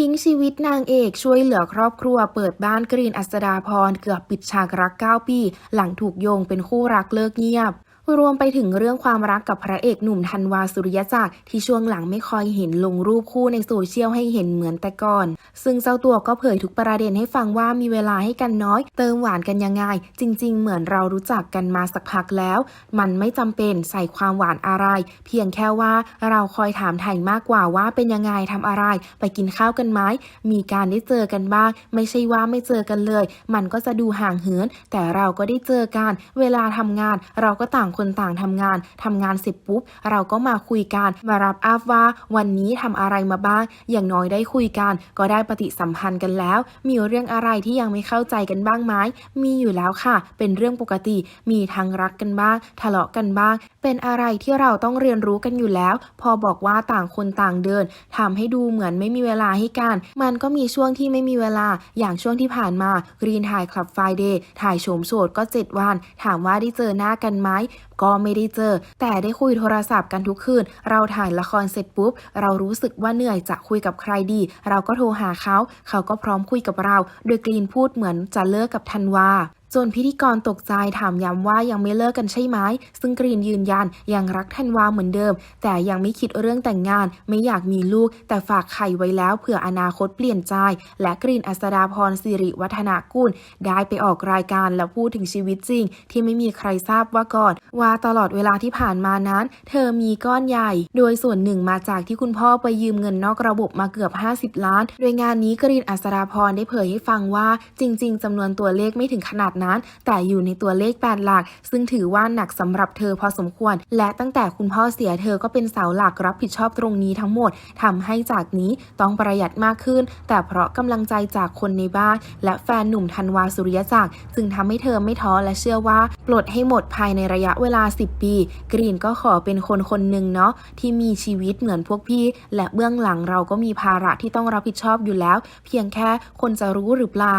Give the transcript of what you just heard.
ทิ้งชีวิตนางเอกช่วยเหลือครอบครัวเปิดบ้านกรีนอัสดาพรเกือบปิดฉากรัก 9 ปี หลังถูกโยงเป็นคู่รักเลิกเงียบรวมไปถึงเรื่องความรักกับพระเอกหนุ่มธันวาสุริยจักรที่ช่วงหลังไม่ค่อยเห็นลงรูปคู่ในโซเชียลให้เห็นเหมือนแต่ก่อน ซึ่งเจ้าตัวก็เผยทุกประเด็นให้ฟังว่ามีเวลาให้กันน้อย เติมหวานกันยังไง จริง ๆ เหมือนเรารู้จักกันมาสักพักแล้ว มันไม่จำเป็นใส่ความหวานอะไร เพียงแค่ว่าเราคอยถามไถ่มากกว่าว่าเป็นยังไงทำอะไร ไปกินข้าวกันไหมมีการได้เจอกันบ้าง ไม่ใช่ว่าไม่เจอกันเลย มันก็จะดูห่างเหิน แต่เราก็ได้เจอกัน เวลาทำงาน เราก็ต่างคนต่างทำงานทำงานเสร็จปุ๊บ เราก็มาคุยกัน มารับอัพว่า วันนี้ทำอะไรมาบ้าง อย่างน้อยได้คุยกัน ก็ได้ปฏิสัมพันธ์กันแล้ว มีเรื่องอะไรที่ยังไม่เข้าใจกันบ้างไหมมีอยู่แล้วค่ะ เป็นเรื่องปกติ มีทั้งรักกันบ้าง ทะเลาะกันบ้าง เป็นอะไรที่เราต้องเรียนรู้กันอยู่แล้ว พอบอกว่าต่างคนต่างเดินทำให้ดูเหมือนไม่มีเวลาให้กัน มันก็มีช่วงที่ไม่มีเวลา อย่างช่วงที่ผ่านมากรีนถ่ายคลับไฟเดย์ถ่ายโฉมโสดก็ 7 วัน ถามว่าได้เจอหน้ากันไหม ก็ไม่ได้เจอ แต่ได้คุยโทรศัพท์กันทุกคืน เราถ่ายละครเสร็จปุ๊บ เรารู้สึกว่าเหนื่อยจะคุยกับใครดี เราก็โทรหาเขา เขาก็พร้อมคุยกับเรา โดยกรีนพูดเหมือนจะเลิกกับธันวา จนพิธีกรตกใจถามย้ำว่ายังไม่เลิกกันใช่ไหม ซึ่งกรีนยืนยันยังรักธันวาเหมือนเดิม แต่ยังไม่คิดเรื่องแต่งงาน ไม่อยากมีลูก แต่ฝากไข่ไว้แล้วเผื่ออนาคตเปลี่ยนใจ และกรีนอัสดาพรสิริวัฒนากุลได้ไปออกรายการและพูดถึงชีวิตจริง ที่ไม่มีใครทราบว่าก่อน ว่าตลอดเวลาที่ผ่านมานั้น เธอมีก้อนใหญ่ โดยส่วนหนึ่งมาจากที่คุณพ่อไปยืมเงินนอกระบบมาเกือบ 50 ล้าน โดยงานนี้กรีนอัสดาพรได้เผยให้ฟังว่าจริง ๆจำนวนตัวเลขไม่ถึงขนาดนั้นแต่อยู่ในตัวเลข8หลัก ซึ่งถือว่าหนักสำหรับเธอพอสมควร และตั้งแต่คุณพ่อเสียเธอก็เป็นเสาหลักรับผิดชอบตรงนี้ทั้งหมดทำให้จากนี้ต้องประหยัดมากขึ้น แต่เพราะกำลังใจจากคนในบ้าน และแฟนหนุ่มธันวาสุริยจักรจึงทำให้เธอไม่ท้อและเชื่อว่าปลดให้หมดภายในระยะเวลา 10 ปี กรีนก็ขอเป็นคนคนหนึ่งเนาะที่มีชีวิตเหมือนพวกพี่ และเบื้องหลังเราก็มีภาระที่ต้องรับผิดชอบอยู่แล้ว เพียงแค่คนจะรู้หรือเปล่า